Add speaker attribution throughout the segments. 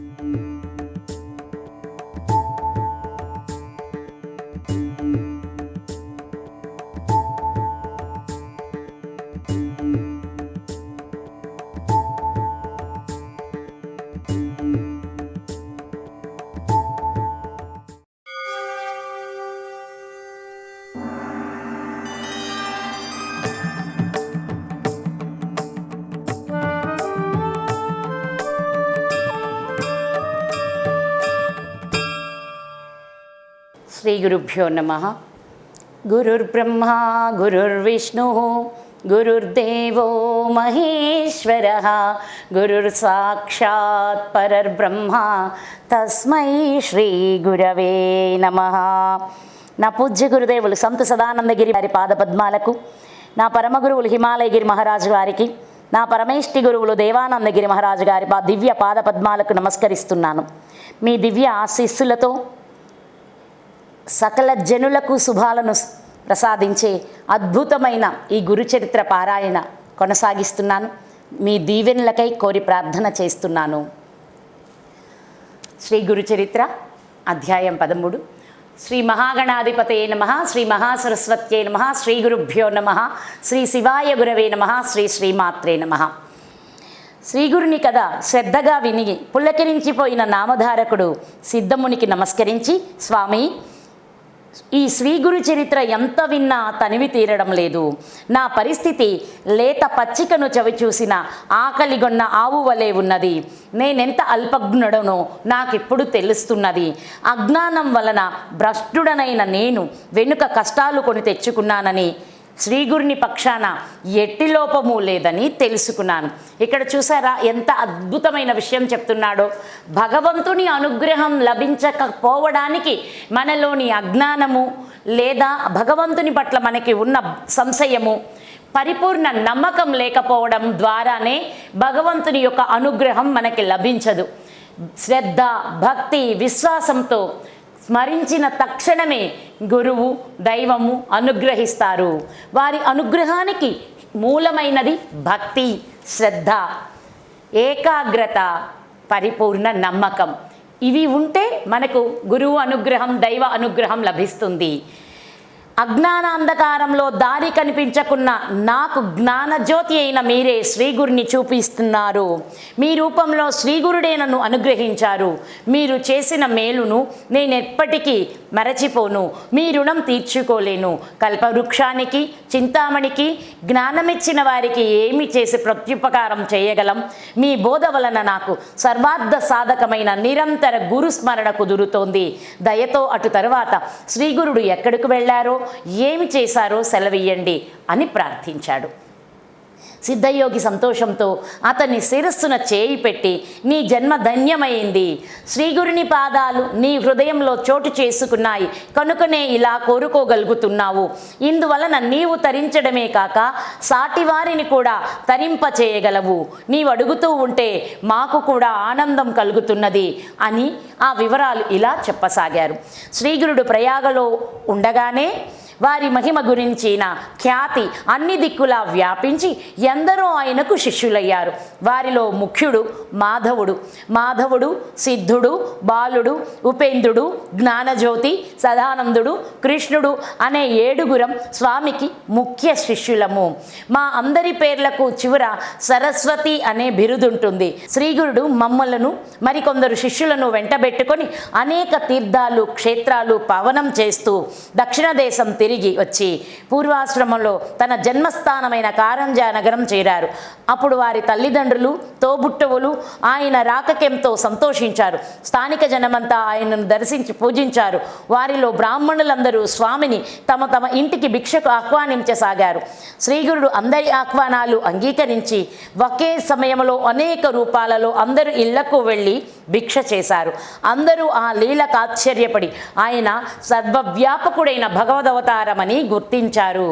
Speaker 1: Thank you. Shri గురుభ్యో నమ గురుర్బ్రహ్మ గురుర్విష్ణు గురుర్దేవో మహేశ్వర గురుర్సాక్షాత్ పరర్బ్రహ్మ తస్మై శ్రీ గురవే నమ నా పూజ్య గురుదేవులు సంత సదానందగిరి వారి పాదపద్మాలకు నా పరమ గురువులు హిమాలయగిరి మహారాజు గారికి నా పరమేష్టి గురువులు దేవానందగిరి మహారాజు గారి పా- దివ్య పాదపద్మాలకు నమస్కరిస్తున్నాను. మీ దివ్య ఆశీస్సులతో సకల జనులకు శుభాలను ప్రసాదించే అద్భుతమైన ఈ గురుచరిత్ర పారాయణ కొనసాగిస్తున్నాను. మీ దీవెనలకై కోరి ప్రార్థన చేస్తున్నాను. శ్రీ గురుచరిత్ర అధ్యాయం పదమూడు. శ్రీ మహాగణాధిపతయే నమ శ్రీ మహాసరస్వత్యే నమ శ్రీ గురుభ్యో నమ శ్రీ శివాయ గురవే నమ శ్రీ శ్రీమాత్రే నమ. శ్రీగురుని కథ శ్రద్ధగా విని పుల్లకిరించిపోయిన నామధారకుడు సిద్ధమునికి నమస్కరించి స్వామి ఈ శ్రీగురు చరిత్ర ఎంత విన్నా తనివి తీరడం లేదు. నా పరిస్థితి లేత పచ్చికను చవిచూసిన ఆకలిగొన్న ఆవు వలె ఉన్నది. నేనెంత అల్పజ్ఞుడనో నాకిప్పుడు తెలుస్తున్నది. అజ్ఞానం వలన భ్రష్టుడనైన నేను వెనుక కష్టాలు కొని తెచ్చుకున్నానని శ్రీగురిని పక్షాన ఎట్టి లోపము లేదని తెలుసుకున్నాను. ఇక్కడ చూసారా ఎంత అద్భుతమైన విషయం చెప్తున్నాడో. భగవంతుని అనుగ్రహం లభించకపోవడానికి మనలోని అజ్ఞానము లేదా భగవంతుని పట్ల మనకి ఉన్న సంశయము పరిపూర్ణ నమ్మకం లేకపోవడం ద్వారానే భగవంతుని యొక్క అనుగ్రహం మనకి లభించదు. శ్రద్ధ భక్తి విశ్వాసంతో స్మరించిన తక్షణమే గురువు దైవము అనుగ్రహిస్తారు. వారి అనుగ్రహానికి మూలమైనది భక్తి శ్రద్ధ ఏకాగ్రత పరిపూర్ణ నమ్మకం. ఇవి ఉంటే మనకు గురువు అనుగ్రహం దైవ అనుగ్రహం లభిస్తుంది. అజ్ఞానాంధకారంలో దారి కనిపించకున్న నాకు జ్ఞానజ్యోతి అయిన మీరే శ్రీగురిని చూపిస్తున్నారు. మీ రూపంలో శ్రీగురుడే నన్ను అనుగ్రహించారు. మీరు చేసిన మేలును నేను ఎప్పటికీ మరచిపోను. మీ రుణం తీర్చుకోలేను. కల్పవృక్షానికి చింతామణికి జ్ఞానమిచ్చిన వారికి ఏమి చేసి ప్రత్యుపకారం చేయగలం? మీ బోధ వలన నాకు సర్వార్థ సాధకమైన నిరంతర గురు స్మరణ కుదురుతోంది. దయతో అటు తరువాత శ్రీగురుడు ఎక్కడికి వెళ్ళారో ఏమి చేశారో సెలవియ్యండి అని ప్రార్థించాడు. సిద్ధయోగి సంతోషంతో అతని శిరస్సున చేయి పెట్టి నీ జన్మ ధన్యమైంది. శ్రీగురుని పాదాలు నీ హృదయంలో చోటు చేసుకున్నాయి. కనుకనే ఇలా కోరుకోగలుగుతున్నావు. ఇందువలన నీవు తరించడమే కాక సాటివారిని కూడా తరింప చేయగలవు. నీవు అడుగుతూ ఉంటే మాకు కూడా ఆనందం కలుగుతున్నది అని ఆ వివరాలు ఇలా చెప్పసాగారు. శ్రీగురుడు ప్రయాగలో ఉండగానే వారి మహిమ గురించిన ఖ్యాతి అన్ని దిక్కులా వ్యాపించి ఎందరో ఆయనకు శిష్యులయ్యారు. వారిలో ముఖ్యుడు మాధవుడు. మాధవుడు సిద్ధుడు బాలుడు ఉపేంద్రుడు జ్ఞానజ్యోతి సదానందుడు కృష్ణుడు అనే ఏడుగురం స్వామికి ముఖ్య శిష్యులము. మా అందరి పేర్లకు చివర సరస్వతి అనే బిరుదుంటుంది. శ్రీగురుడు మమ్మలను మరికొందరు శిష్యులను వెంటబెట్టుకొని అనేక తీర్థాలు క్షేత్రాలు పవనం చేస్తూ దక్షిణ దేశం తిరిగి వచ్చి పూర్వాశ్రమంలో తన జన్మస్థానమైన కారంజా నగరం చేరారు. అప్పుడు వారి తల్లిదండ్రులు తోబుట్టవులు ఆయన రాకకెంతో సంతోషించారు. స్థానిక జనమంతా ఆయనను దర్శించి పూజించారు. వారిలో బ్రాహ్మణులందరూ స్వామిని తమ తమ ఇంటికి భిక్షకు ఆహ్వానించసాగారు. శ్రీగురుడు అందరి ఆహ్వానాలు అంగీకరించి ఒకే సమయంలో అనేక రూపాలలో అందరూ ఇళ్ళకు వెళ్ళి భిక్ష చేశారు. అందరూ ఆ లీలకు ఆశ్చర్యపడి ఆయన సర్వవ్యాపకుడైన భగవదవతారమని గుర్తించారు.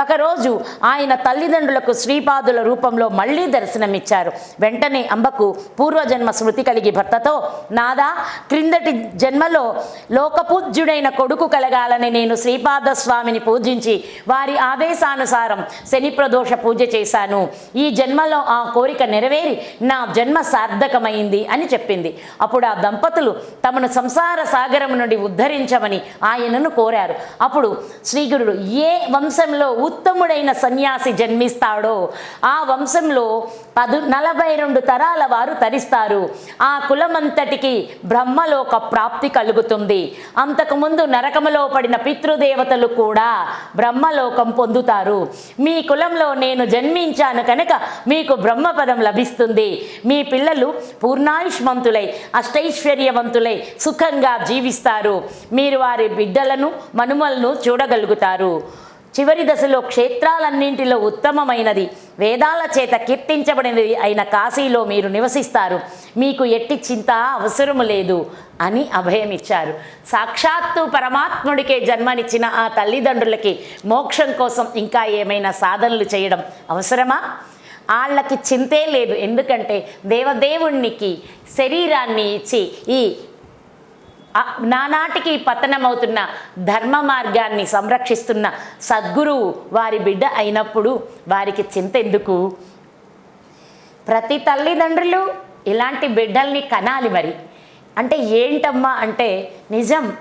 Speaker 1: ఒకరోజు ఆయన తల్లిదండ్రులకు శ్రీపాదుల రూపంలో మళ్ళీ దర్శనమిచ్చారు. వెంటనే అంబకు పూర్వజన్మ స్మృతి కలిగి భర్తతో నాదా క్రిందటి జన్మలో లోకపూజ్యుడైన కొడుకు కలగాలని నేను శ్రీపాద స్వామిని పూజించి వారి ఆదేశానుసారం శని ప్రదోష పూజ చేశాను. ఈ జన్మలో ఆ కోరిక నెరవేరి నా జన్మ సార్థకమైంది అని చెప్పింది. అప్పుడు ఆ దంపతులు తమను సంసార సాగరం నుండి ఉద్ధరించమని ఆయనను కోరారు. అప్పుడు శ్రీగురుడు ఏ వంశంలో ఉత్తముడైన సన్యాసి జన్మిస్తాడో ఆ వంశంలో పదు నలభై రెండు తరాల వారు తరిస్తారు. ఆ కులమంతటికి బ్రహ్మలోక ప్రాప్తి కలుగుతుంది. అంతకుముందు నరకములో పడిన పితృదేవతలు కూడా బ్రహ్మలోకం పొందుతారు. మీ కులంలో నేను జన్మించాను కనుక మీకు బ్రహ్మపదం లభిస్తుంది. మీ పిల్లలు పూర్ణాయుష్మంతులై అష్టైశ్వర్యవంతులై సుఖంగా జీవిస్తారు. మీరు వారి బిడ్డలను మనుమలను చూడగ చూడగలుగుతారు చివరి దశలో క్షేత్రాలన్నింటిలో ఉత్తమమైనది. వేదాల చేత కీర్తించబడినది అయిన కాశీలో మీరు నివసిస్తారు. మీకు ఎట్టి చింత అవసరము లేదు అని అభయమిచ్చారు. సాక్షాత్తు పరమాత్ముడికే జన్మనిచ్చిన ఆ తల్లిదండ్రులకి మోక్షం కోసం ఇంకా ఏమైనా సాధనలు చేయడం అవసరమా? వాళ్ళకి చింతే లేదు. ఎందుకంటే దేవదేవుణ్ణికి శరీరాన్ని ఇచ్చి ఈ నానాటికి పతనమవుతున్న ధర్మ మార్గాన్ని సంరక్షిస్తున్న సద్గురువు వారి బిడ్డ అయినప్పుడు వారికి చింత ఎందుకు? ప్రతి తల్లిదండ్రులు ఇలాంటి బిడ్డల్ని కనాలి మరి. అంటే ఏంటమ్మా అంటే నిజం.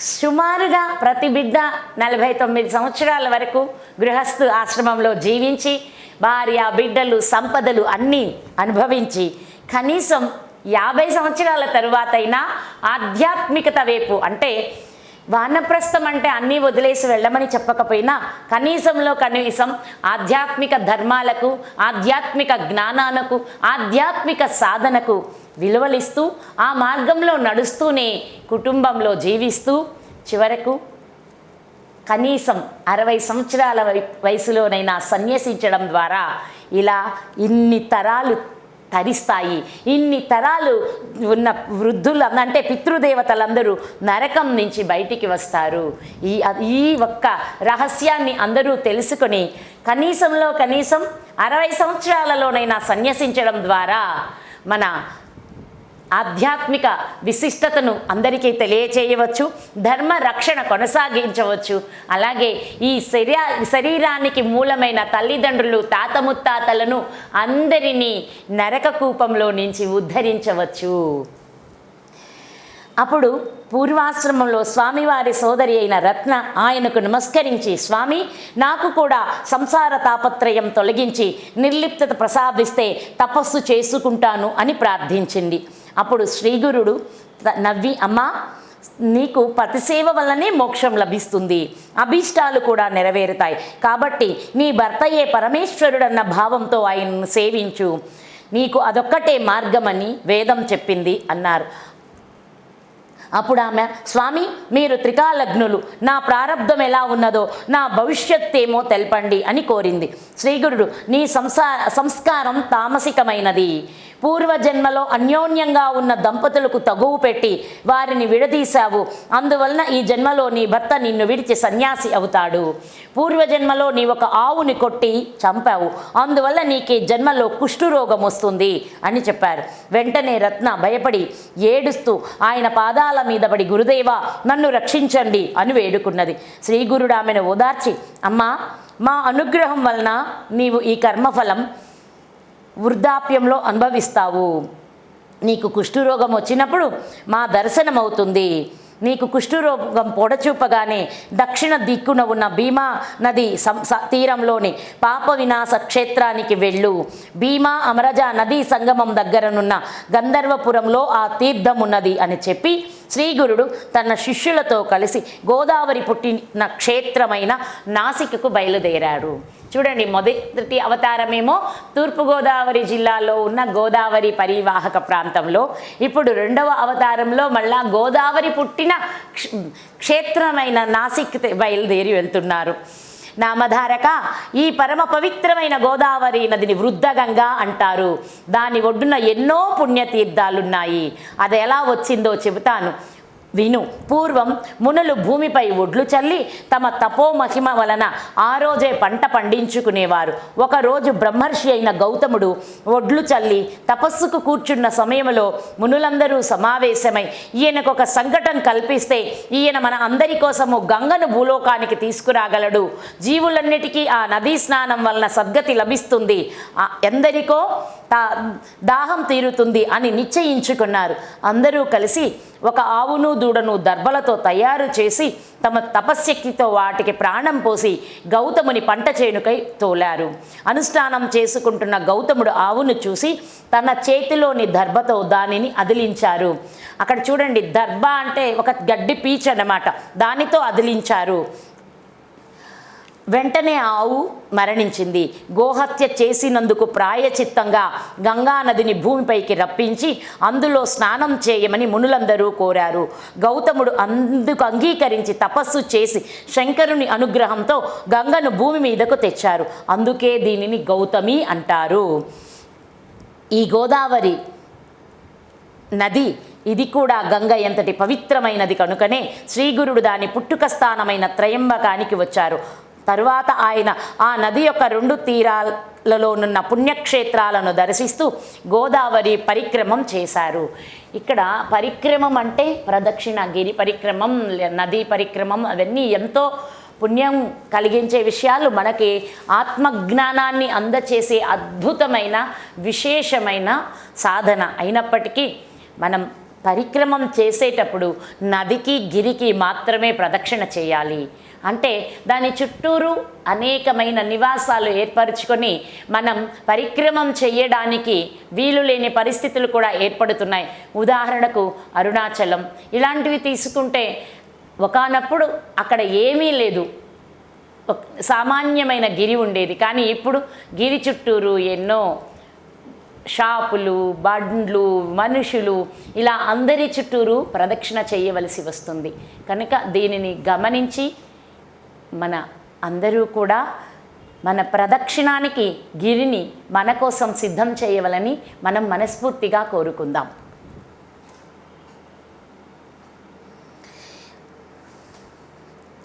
Speaker 1: సుమారుగా ప్రతి బిడ్డ నలభై తొమ్మిది సంవత్సరాల వరకు గృహస్థు ఆశ్రమంలో జీవించి భార్య బిడ్డలు సంపదలు అన్నీ అనుభవించి కనీసం యాభై సంవత్సరాల తరువాత అయినా ఆధ్యాత్మికత వైపు అంటే వానప్రస్థం అంటే అన్నీ వదిలేసి వెళ్ళమని చెప్పకపోయినా కనీసంలో కనీసం ఆధ్యాత్మిక ధర్మాలకు ఆధ్యాత్మిక జ్ఞానాలకు ఆధ్యాత్మిక సాధనకు విలువలిస్తూ ఆ మార్గంలో నడుస్తూనే కుటుంబంలో జీవిస్తూ చివరకు కనీసం అరవై సంవత్సరాల వయసులోనైనా సన్యసించడం ద్వారా ఇలా ఇన్ని తరాలు తరిస్తాయి. ఇన్ని తరాలు ఉన్న వృద్ధులు అంటే పితృదేవతలందరూ నరకం నుంచి బయటికి వస్తారు. ఈ ఈ ఒక్క రహస్యాన్ని అందరూ తెలుసుకొని కనీసంలో కనీసం అరవై సంవత్సరాలలోనైనా సన్యసించడం ద్వారా మన ఆధ్యాత్మిక విశిష్టతను అందరికీ తెలియచేయవచ్చు ధర్మ రక్షణ కొనసాగించవచ్చు. అలాగే ఈ శరీర శరీరానికి మూలమైన తల్లిదండ్రులు తాత ముత్తాతలను అందరినీ నరక కూపంలో నుంచి ఉద్ధరించవచ్చు. అప్పుడు పూర్వాశ్రమంలో స్వామివారి సోదరి అయిన రత్న ఆయనకు నమస్కరించి స్వామి నాకు కూడా సంసార తాపత్రయం తొలగించి నిర్లిప్తత ప్రసాదిస్తే తపస్సు చేసుకుంటాను అని ప్రార్థించింది. అప్పుడు శ్రీగురుడు త- నవ్వి అమ్మా నీకు పతిసేవ వల్లనే మోక్షం లభిస్తుంది. అభీష్టాలు కూడా నెరవేరుతాయి. కాబట్టి నీ భర్తయే పరమేశ్వరుడన్న భావంతో ఆయనను సేవించు. నీకు అదొక్కటే మార్గమని వేదం చెప్పింది అన్నారు. అప్పుడు ఆమె స్వామి మీరు త్రికాలగ్నులు. నా ప్రారంధం ఎలా ఉన్నదో నా భవిష్యత్ ఏమో తెలపండి అని కోరింది. శ్రీగురుడు నీ సంసా సంస్కారం తామసికమైనది. పూర్వజన్మలో అన్యోన్యంగా ఉన్న దంపతులకు తగువు పెట్టి వారిని విడదీశావు. అందువలన ఈ జన్మలో నీ భర్త నిన్ను విడిచి సన్యాసి అవుతాడు. పూర్వజన్మలో నీ ఒక ఆవుని కొట్టి చంపావు. అందువల్ల నీకు ఈ జన్మలో కుష్ఠురోగం వస్తుంది అని చెప్పారు. వెంటనే రత్న భయపడి ఏడుస్తూ ఆయన పాదాల మీద పడి గురుదేవా నన్ను రక్షించండి అని వేడుకున్నది. శ్రీగురుడు ఆమెను ఓదార్చి అమ్మా మా అనుగ్రహం వలన నీవు ఈ కర్మఫలం వృద్ధాప్యంలో అనుభవిస్తావు. నీకు కుష్ఠురోగం వచ్చినప్పుడు మా దర్శనం అవుతుంది నీకు కుష్ఠురోగం పొడచూపగానే దక్షిణ దిక్కున ఉన్న భీమా నది తీరంలోని పాప వినాశ క్షేత్రానికి వెళ్ళు. భీమా అమరజ నదీ సంగమం దగ్గరనున్న గంధర్వపురంలో ఆ తీర్థం ఉన్నది అని చెప్పి శ్రీగురుడు తన శిష్యులతో కలిసి గోదావరి పుట్టిన క్షేత్రమైన నాసికకు బయలుదేరాడు. చూడండి మొదటి అవతారమేమో తూర్పుగోదావరి జిల్లాలో ఉన్న గోదావరి పరివాహక ప్రాంతంలో. ఇప్పుడు రెండవ అవతారంలో మళ్ళా గోదావరి పుట్టిన క్ష- క్షేత్రమైన నాసిక్ బయలుదేరి వెళ్తున్నారు. నామధారక ఈ పరమ పవిత్రమైన గోదావరి నదిని వృద్ధగంగా అంటారు. దాని ఒడ్డున ఎన్నో పుణ్యతీర్థాలున్నాయి. అది ఎలా వచ్చిందో చెబుతాను. విను. పూర్వం మునులు భూమిపై ఒడ్లు చల్లి తమ తపోమహిమ వలన ఆ రోజే పంట పండించుకునేవారు. ఒకరోజు బ్రహ్మర్షి అయిన గౌతముడు ఒడ్లు చల్లి తపస్సుకు కూర్చున్న సమయంలో మునులందరూ సమావేశమై ఈయనకు ఒక సంకటం కల్పిస్తే ఈయన మన అందరి కోసము గంగను భూలోకానికి తీసుకురాగలడు. జీవులన్నిటికీ ఆ నదీ స్నానం వలన సద్గతి లభిస్తుంది. ఎందరికో తా- దాహం తీరుతుంది అని నిశ్చయించుకున్నారు. అందరూ కలిసి ఒక ఆవును దూడను దర్భలతో తయారు చేసి తమ తపశ్శక్తితో వాటికి ప్రాణం పోసి గౌతముని పంట చేనుకై తోలారు. అనుష్ఠానం చేసుకుంటున్న గౌతముడు ఆవును చూసి తన చేతిలోని దర్భతో దానిని అదిలించారు. అక్కడ చూడండి దర్భ అంటే ఒక గడ్డి పీచ్ అన్నమాట. దానితో అదిలించారు. వెంటనే ఆవు మరణించింది. గోహత్య చేసినందుకు ప్రాయచిత్తంగా గంగా నదిని భూమిపైకి రప్పించి అందులో స్నానం చేయమని మునులందరూ కోరారు. గౌతముడు అందుకు అంగీకరించి తపస్సు చేసి శంకరుని అనుగ్రహంతో గంగను భూమి మీదకు తెచ్చారు. అందుకే దీనిని గౌతమి అంటారు. ఈ గోదావరి నది ఇది కూడా గంగ ఎంతటి పవిత్రమైనది కనుకనే శ్రీగురుడు దాని పుట్టుక స్థానమైన త్రయంబకానికి వచ్చారు. తరువాత ఆయన ఆ నది యొక్క రెండు తీరాలలోనున్న పుణ్యక్షేత్రాలను దర్శిస్తూ గోదావరి పరిక్రమం చేశారు. ఇక్కడ పరిక్రమం అంటే ప్రదక్షిణ గిరి పరిక్రమం నదీ పరిక్రమం అవన్నీ ఎంతో పుణ్యం కలిగించే విషయాలు. మనకి ఆత్మజ్ఞానాన్ని అందచేసే అద్భుతమైన విశేషమైన సాధన అయినప్పటికీ మనం పరిక్రమం చేసేటప్పుడు నదికి గిరికి మాత్రమే ప్రదక్షిణ చేయాలి. అంటే దాని చుట్టూరు అనేకమైన నివాసాలు ఏర్పరచుకొని మనం పరిక్రమం చేయడానికి వీలు లేని పరిస్థితులు కూడా ఏర్పడుతున్నాయి. ఉదాహరణకు అరుణాచలం. ఇలాంటివి తీసుకుంటే ఒకానప్పుడు అక్కడ ఏమీ లేదు. ఒక సామాన్యమైన గిరి ఉండేది. కానీ ఇప్పుడు గిరి చుట్టూరు ఎన్నో షాపులు బండ్లు మనుషులు ఇలా అందరి చుట్టూరు ప్రదక్షిణ చేయవలసి వస్తుంది. కనుక దీనిని గమనించి మన అందరూ కూడా మన ప్రదక్షిణానికి గిరిని మన కోసం సిద్ధం చేయవలని మనం మనస్ఫూర్తిగా కోరుకుందాం.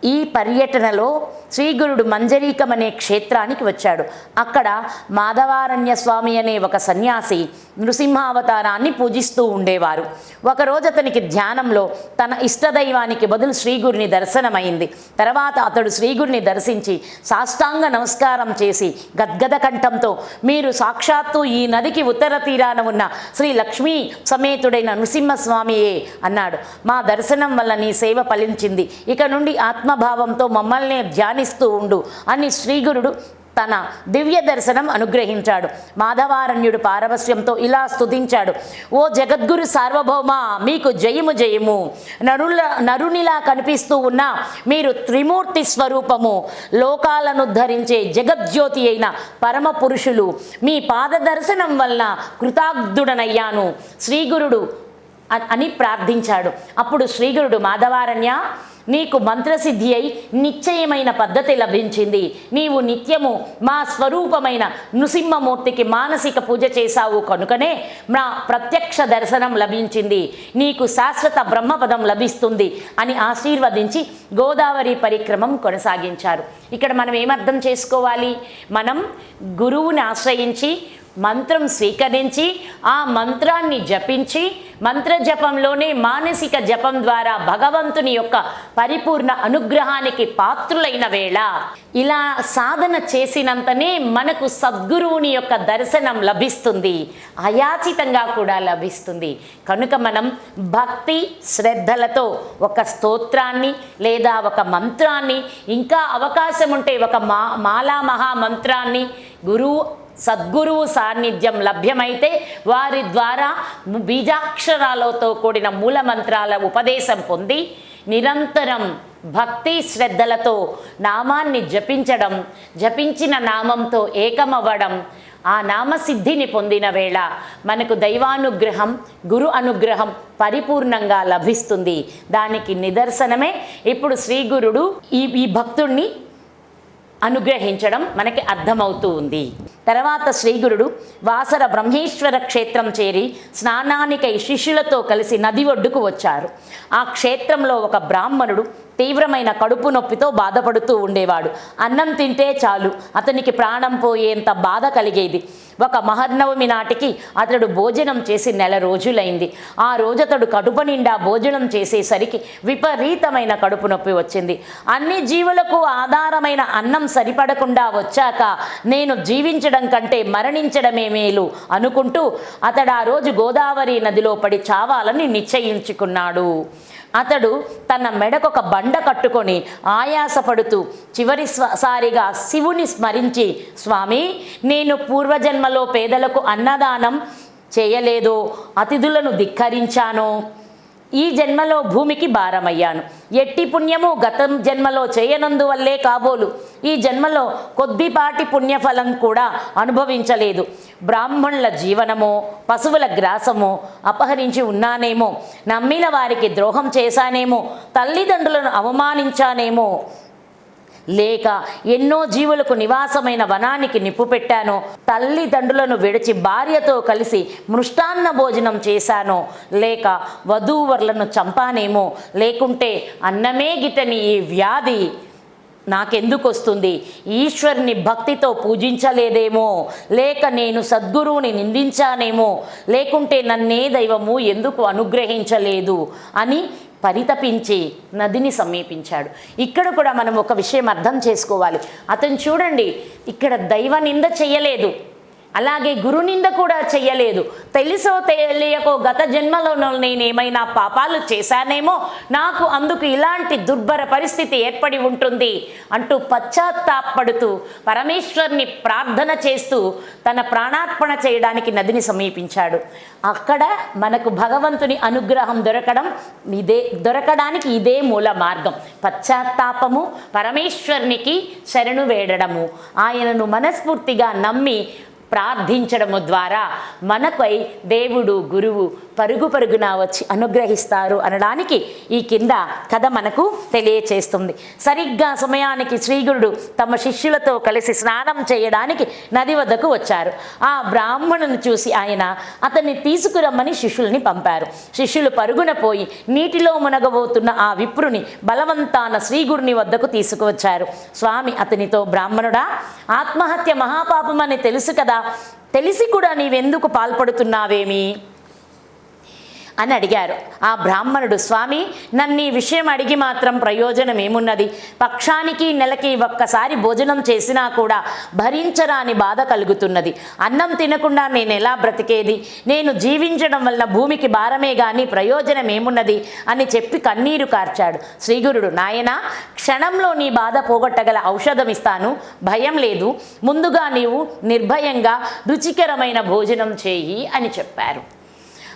Speaker 1: ఈ పర్యటనలో శ్రీగురుడు మంజరీకం అనే క్షేత్రానికి వచ్చాడు. అక్కడ మాధవారణ్య స్వామి అనే ఒక సన్యాసి నృసింహావతారాన్ని పూజిస్తూ ఉండేవారు. ఒకరోజు అతనికి ధ్యానంలో తన ఇష్టదైవానికి బదులు శ్రీగురిని దర్శనమైంది. తర్వాత అతడు శ్రీగురిని దర్శించి సాష్టాంగ నమస్కారం చేసి గద్గద కంఠంతో మీరు సాక్షాత్తు ఈ నదికి ఉత్తర తీరాన ఉన్న శ్రీ లక్ష్మీ సమేతుడైన నృసింహస్వామియే అన్నాడు. మా దర్శనం వల్ల నీ సేవ ఫలించింది. ఇక నుండి ఆత్మభావంతో మమ్మల్ని ధ్యానిస్తూ ఉండు అని శ్రీగురుడు తన దివ్య దర్శనం అనుగ్రహించాడు. మాధవారణ్యుడు పారవస్యంతో ఇలా స్తుతించాడు. ఓ జగద్గురు సార్వభౌమ మీకు జయము జయము. నరుల నరునిలా కనిపిస్తూ ఉన్న మీరు త్రిమూర్తి స్వరూపము. లోకాలను ధరించే జగజ్యోతి అయిన పరమ పురుషులు. మీ పాద దర్శనం వలన కృతార్థుడనయ్యాను శ్రీగురుడు అని ప్రార్థించాడు. అప్పుడు శ్రీగురుడు మాధవారణ్య నీకు మంత్రసిద్ధి అయి నిశ్చయమైన పద్ధతి లభించింది. నీవు నిత్యము మా స్వరూపమైన నృసింహమూర్తికి మానసిక పూజ చేశావు కనుకనే మా ప్రత్యక్ష దర్శనం లభించింది. నీకు శాశ్వత బ్రహ్మపదం లభిస్తుంది అని ఆశీర్వదించి గోదావరి పరిక్రమం కొనసాగించారు. ఇక్కడ మనం ఏమర్థం చేసుకోవాలి? మనం గురువుని ఆశ్రయించి మంత్రం స్వీకరించి ఆ మంత్రాన్ని జపించి మంత్ర జపంలోనే మానసిక జపం ద్వారా భగవంతుని యొక్క పరిపూర్ణ అనుగ్రహానికి పాత్రులైన వేళ. ఇలా సాధన చేసినంతనే మనకు సద్గురువుని యొక్క దర్శనం లభిస్తుంది. అయాచితంగా కూడా లభిస్తుంది. కనుక మనం భక్తి శ్రద్ధలతో ఒక స్తోత్రాన్ని లేదా ఒక మంత్రాన్ని ఇంకా అవకాశం ఉంటే ఒక మా మాలా మహామంత్రాన్ని గురువు సద్గురువు సాన్నిధ్యం లభ్యమైతే వారి ద్వారా బీజాక్షరాలతో కూడిన మూల మంత్రాల ఉపదేశం పొంది నిరంతరం భక్తి శ్రద్ధలతో నామాన్ని జపించడం జపించిన నామంతో ఏకమవ్వడం ఆ నామసిద్ధిని పొందిన వేళ మనకు దైవానుగ్రహం గురు అనుగ్రహం పరిపూర్ణంగా లభిస్తుంది. దానికి నిదర్శనమే ఇప్పుడు శ్రీగురుడు ఈ ఈ భక్తుణ్ణి అనుగ్రహించడం మనకి అర్థమవుతూ ఉంది. తర్వాత శ్రీగురుడు వాసర బ్రహ్మేశ్వర క్షేత్రం చేరి స్నానానికై శిష్యులతో కలిసి నది ఒడ్డుకు వచ్చారు. ఆ క్షేత్రంలో ఒక బ్రాహ్మణుడు తీవ్రమైన కడుపు నొప్పితో బాధపడుతూ ఉండేవాడు. అన్నం తింటే చాలు. అతనికి ప్రాణం పోయేంత బాధ కలిగేది. ఒక మహర్నవమి నాటికి అతడు భోజనం చేసి నెల రోజులైంది. ఆ రోజు అతడు కడుపు నిండా భోజనం చేసేసరికి విపరీతమైన కడుపు నొప్పి వచ్చింది. అన్ని జీవులకు ఆధారమైన అన్నం సరిపడకుండా వచ్చాక నేను జీవించడం కంటే మరణించడమే మేలు అనుకుంటూ అతడు ఆ రోజు గోదావరి నదిలో పడి చావాలని నిశ్చయించుకున్నాడు. అతడు తన మెడకొక బండ కట్టుకొని ఆయాసపడుతూ చివరి సారిగా శివుని స్మరించి స్వామి నేను పూర్వజన్మలో పేదలకు అన్నదానం చేయలేదో అతిథులను ధిక్కరించానో. ఈ జన్మలో భూమికి భారమయ్యాను. ఎట్టి పుణ్యము గతం జన్మలో చేయనందువల్లే కాబోలు. ఈ జన్మలో కొద్దిపాటి పుణ్యఫలం కూడా అనుభవించలేదు. బ్రాహ్మణుల జీవనమో పశువుల గ్రాసమో అపహరించి ఉన్నానేమో నమ్మిన వారికి ద్రోహం చేశానేమో తల్లిదండ్రులను అవమానించానేమో లేక ఎన్నో జీవులకు నివాసమైన వనానికి నిప్పు పెట్టానో తల్లిదండ్రులను విడిచి భార్యతో కలిసి మృష్టాన్న భోజనం చేశానో. లేక వధూవరులను చంపానేమో లేకుంటే అన్నమే గిట్టని ఈ వ్యాధి. నాకెందుకు వస్తుంది ఈశ్వరుని భక్తితో పూజించలేదేమో. లేక నేను సద్గురువుని నిందించానేమో. లేకుంటే నన్నే దైవము ఎందుకు అనుగ్రహించలేదు? అని పరితపించి నదిని సమీపించాడు. ఇక్కడ కూడా మనం ఒక విషయం అర్థం చేసుకోవాలి. అతను చూడండి ఇక్కడ దైవ నింద చేయలేదు. అలాగే గురునింద కూడా చెయ్యలేదు. తెలుసో తెలియకో గత జన్మలో నేను ఏమైనా పాపాలు చేశానేమో? నాకు అందుకు ఇలాంటి దుర్భర పరిస్థితి ఏర్పడి ఉంటుంది అంటూ పశ్చాత్తాపడుతూ పరమేశ్వర్ని ప్రార్థన చేస్తూ తన ప్రాణార్పణ చేయడానికి నదిని సమీపించాడు. అక్కడ మనకు భగవంతుని అనుగ్రహం దొరకడం ఇదే దొరకడానికి ఇదే మూల మార్గం. పశ్చాత్తాపము పరమేశ్వరునికి శరణు వేడడము. ఆయనను మనస్ఫూర్తిగా నమ్మి ప్రార్థించడము ద్వారా మనపై దేవుడు గురువు పరుగు పరుగున వచ్చి అనుగ్రహిస్తారు అనడానికి ఈ కింద కథ మనకు తెలియచేస్తుంది. సరిగ్గా సమయానికి శ్రీగురుడు తమ శిష్యులతో కలిసి స్నానం చేయడానికి నది వద్దకు వచ్చారు. ఆ బ్రాహ్మణుని చూసి ఆయన అతన్ని తీసుకురమ్మని శిష్యుల్ని పంపారు. శిష్యులు పరుగున పోయి నీటిలో మునగబోతున్న ఆ విప్రుని బలవంతాన శ్రీగురుని వద్దకు తీసుకువచ్చారు. స్వామి అతనితో బ్రాహ్మణుడా ఆత్మహత్య మహాపాపం అని తెలుసు కదా తెలిసి కూడా నీవెందుకు పాల్పడుతున్నావేమి? అని అడిగారు. ఆ బ్రాహ్మణుడు స్వామి నన్ను ఈ విషయం అడిగి మాత్రం ప్రయోజనం ఏమున్నది? పక్షానికి నెలకి ఒక్కసారి భోజనం చేసినా కూడా భరించరాని బాధ కలుగుతున్నది. అన్నం తినకుండా నేను ఎలా బ్రతికేది? నేను జీవించడం వల్ల భూమికి భారమే గాని ప్రయోజనం ఏమున్నది? అని చెప్పి కన్నీరు కార్చాడు. శ్రీగురుడు నాయన క్షణంలో నీ బాధ పోగొట్టగల ఔషధం ఇస్తాను. భయం లేదు. ముందుగా నీవు నిర్భయంగా రుచికరమైన భోజనం చేయి అని చెప్పారు.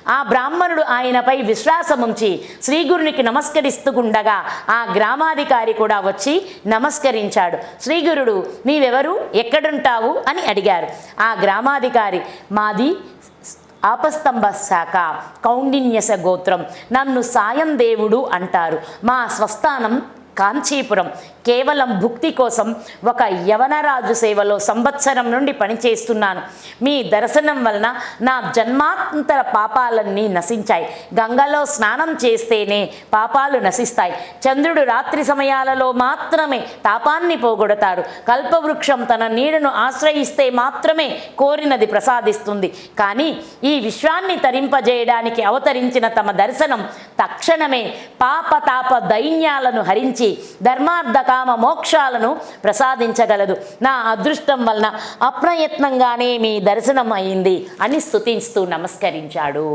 Speaker 1: ఆ బ్రాహ్మణుడు ఆయనపై విశ్వాసముంచి శ్రీగురునికి నమస్కరిస్తుండగా ఆ గ్రామాధికారి కూడా వచ్చి నమస్కరించాడు. శ్రీగురుడు నీవెవరు? ఎక్కడుంటావు? అని అడిగారు. ఆ గ్రామాధికారి మాది ఆపస్తంభ శాఖ కౌండిన్యస గోత్రం. నన్ను సాయం దేవుడు అంటారు. మా స్వస్థానం కాంచీపురం. కేవలం భుక్తి కోసం ఒక యవనరాజు సేవలో సంవత్సరం నుండి పనిచేస్తున్నాను. మీ దర్శనం వలన నా జన్మాంతర పాపాలన్నీ నశించాయి. గంగలో స్నానం చేస్తేనే పాపాలు నశిస్తాయి. చంద్రుడు రాత్రి సమయాలలో మాత్రమే తాపాన్ని పోగొడతాడు. కల్పవృక్షం తన నీడను ఆశ్రయిస్తే మాత్రమే కోరినది ప్రసాదిస్తుంది. కానీ ఈ విశ్వాన్ని తరింపజేయడానికి అవతరించిన తమ దర్శనం తక్షణమే పాపతాప దైన్యాలను హరించి ధర్మార్థ కామ మోక్షాలను ప్రసాదించగలదు. నా అదృష్టం వలన అప్రయత్నంగానే మీ దర్శనం అయింది అని స్తుతిస్తూ నమస్కరించాడు.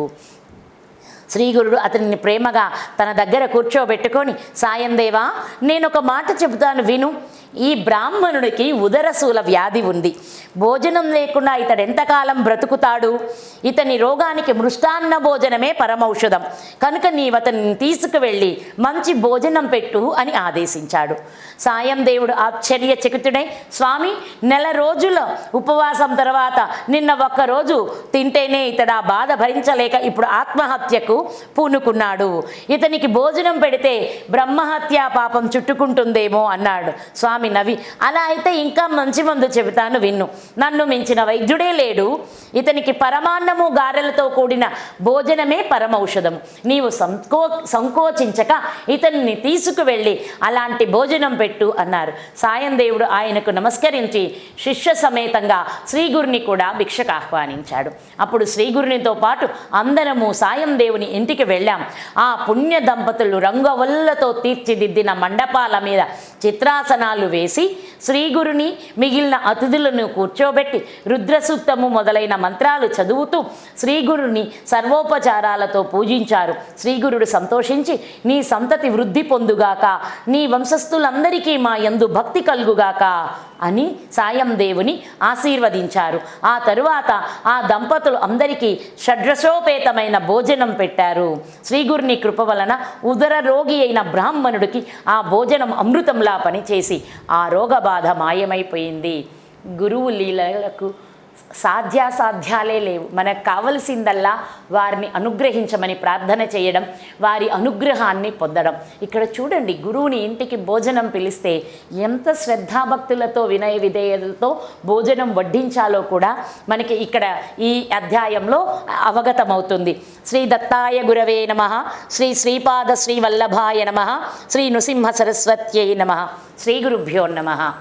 Speaker 1: శ్రీగురుడు అతనిని ప్రేమగా తన దగ్గర కూర్చోబెట్టుకొని సాయం దేవా నేను ఒక మాట చెబుతాను విను. ఈ బ్రాహ్మణుడికి ఉదరశూల వ్యాధి ఉంది. భోజనం లేకుండా ఇతడు ఎంతకాలం బ్రతుకుతాడు? ఇతని రోగానికి మృష్టాన్న భోజనమే పరమౌషధం. కనుక నీవు అతన్ని తీసుకువెళ్ళి మంచి భోజనం పెట్టు అని ఆదేశించాడు. సాయం దేవుడు ఆశ్చర్య చకితుడై స్వామి నెల రోజుల ఉపవాసం తర్వాత నిన్న ఒక్కరోజు తింటేనే ఇతడు ఆ బాధ భరించలేక ఇప్పుడు ఆత్మహత్యకు పూనుకున్నాడు. ఇతనికి భోజనం పెడితే బ్రహ్మహత్యా పాపం చుట్టుకుంటుందేమో అన్నాడు. స్వామి స్వామి నవి అలా అయితే ఇంకా మంచి మందు చెబుతాను విన్ను. నన్ను మించిన వైద్యుడే లేడు. ఇతనికి పరమాన్నము గారెలతో కూడిన భోజనమే పరమౌషధము. నీవు సంకో సంకోచించక ఇతన్ని తీసుకువెళ్ళి అలాంటి భోజనం పెట్టు అన్నారు. సాయం దేవుడు ఆయనకు నమస్కరించి శిష్య సమేతంగా శ్రీగురిని కూడా భిక్షకు ఆహ్వానించాడు. అప్పుడు శ్రీగురునితో పాటు అందరము సాయం దేవుని ఇంటికి వెళ్ళాం. ఆ పుణ్య దంపతులు రంగవల్లతో తీర్చిదిద్దిన మండపాల మీద చిత్రాసనాలు వేసి శ్రీగురుని మిగిలిన అతిథులను కూర్చోబెట్టి రుద్రసూక్తము మొదలైన మంత్రాలు చదువుతూ శ్రీగురుని సర్వోపచారాలతో పూజించారు. శ్రీగురుడు సంతోషించి నీ సంతతి వృద్ధి పొందుగాక నీ వంశస్థులందరికీ మా యందు భక్తి కలుగుగాక అని సాయం దేవుని ఆశీర్వదించారు. ఆ తరువాత ఆ దంపతులు అందరికీ షడ్రసోపేతమైన భోజనం పెట్టారు. శ్రీగురుని కృప వలన ఉదర రోగి అయిన బ్రాహ్మణుడికి ఆ భోజనం అమృతంలా పనిచేసి ఆ రోగ బాధ మాయమైపోయింది. గురువు లీలలకు సాధ్యాసాధ్యాలే లేవు. మనకు కావలసిందల్లా వారిని అనుగ్రహించమని ప్రార్థన చేయడం వారి అనుగ్రహాన్ని పొందడం. ఇక్కడ చూడండి గురువుని ఇంటికి భోజనం పిలిస్తే ఎంత శ్రద్ధాభక్తులతో వినయ విధేయతతో భోజనం వడ్డించాలో కూడా మనకి ఇక్కడ ఈ అధ్యాయంలో అవగతమవుతుంది. శ్రీ దత్తాయ గురవే నమ. శ్రీ శ్రీపాద శ్రీ వల్లభాయ నమ. శ్రీ నృసింహ సరస్వత్యై నమ. శ్రీ గురుభ్యో నమ.